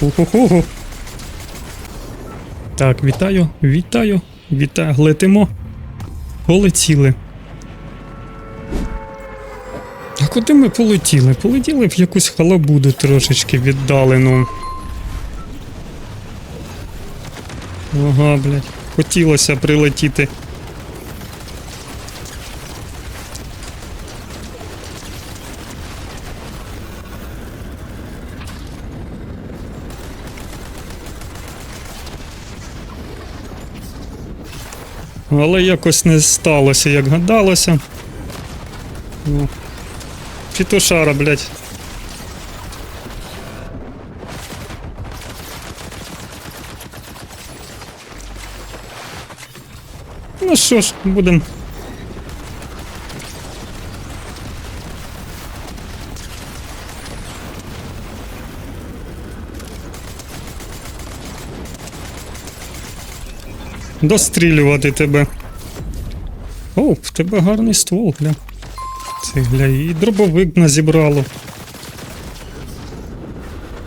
Ху-ху-ху. Так, вітаю, вітаю, вітаю. Летимо. Полетіли. А куди ми полетіли? Полетіли в якусь халабуду трошечки віддалену. Ага, блядь. Хотілося прилетіти. Але якось не сталося, як гадалося. Ну. Пітушара, блядь. Ну що ж, будемо. Дострілювати тебе. О, в тебе гарний ствол, гля. Це гля, і дробовик назібрало.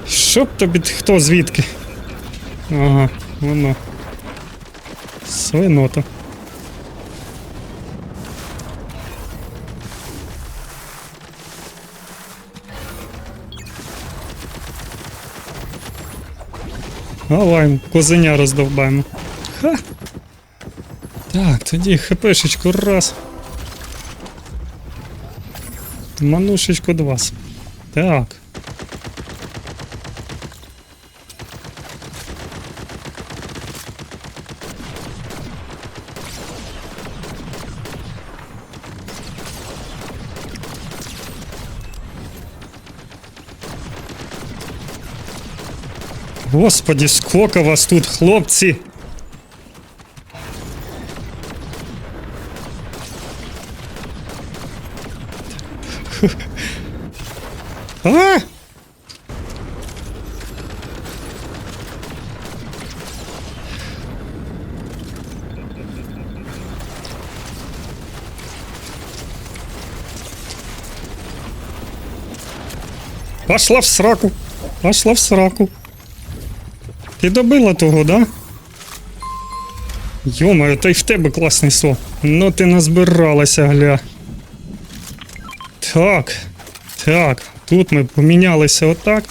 Що б тобі хто звідки? Ага, воно. Свинота. Давай, козеня роздовбаємо. Ха! Так, тоді хпшечку раз. Манушечку два. Так. Господи, сколько вас тут, хлопці! А! Пошла в сраку. Пошла в сраку. Ти добила того, да? Йомаю, та й в тебе класний сон. Ну ти назбиралася, гля. Так. Так, тут ми помінялися отак,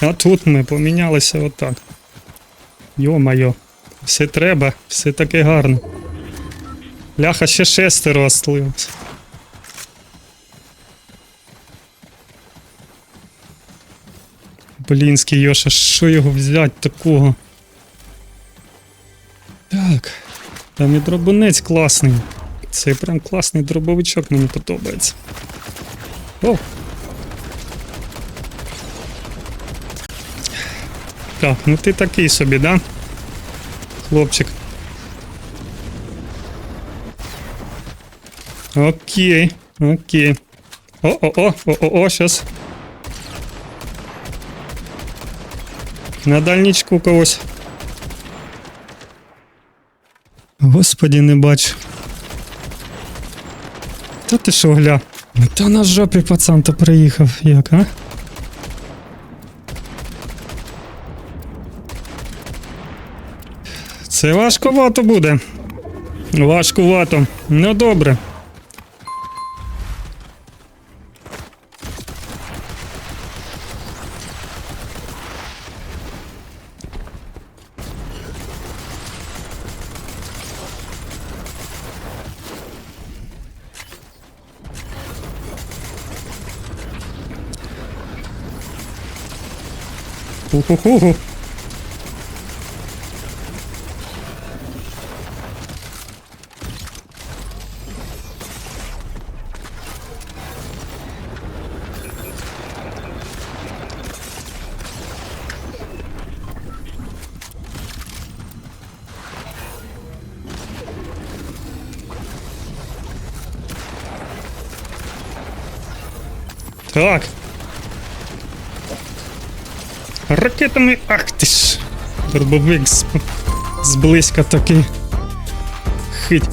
а тут ми помінялися отак. Йо-майо, все треба, все таке гарно. Ляха ще шестеро осталось. Блінський Йоша, що його взяти такого? Так. Там і дробунець класний. Це прям класний дробовичок, мені подобається. О! Так, ну ти такий собі, да? Хлопчик. Окей, окей. О-о-о, о-о-о, щас. На дальничку когось. Господи, не бачу. Та ти що, гля? Ну, Та на жопі пацан то приїхав, як, а? Це важкувато буде. Важкувато. Ну добре. Ху-ху-ху. Так. Ракетами. Ах ти ж. Дробовик зблизька такий. Хить.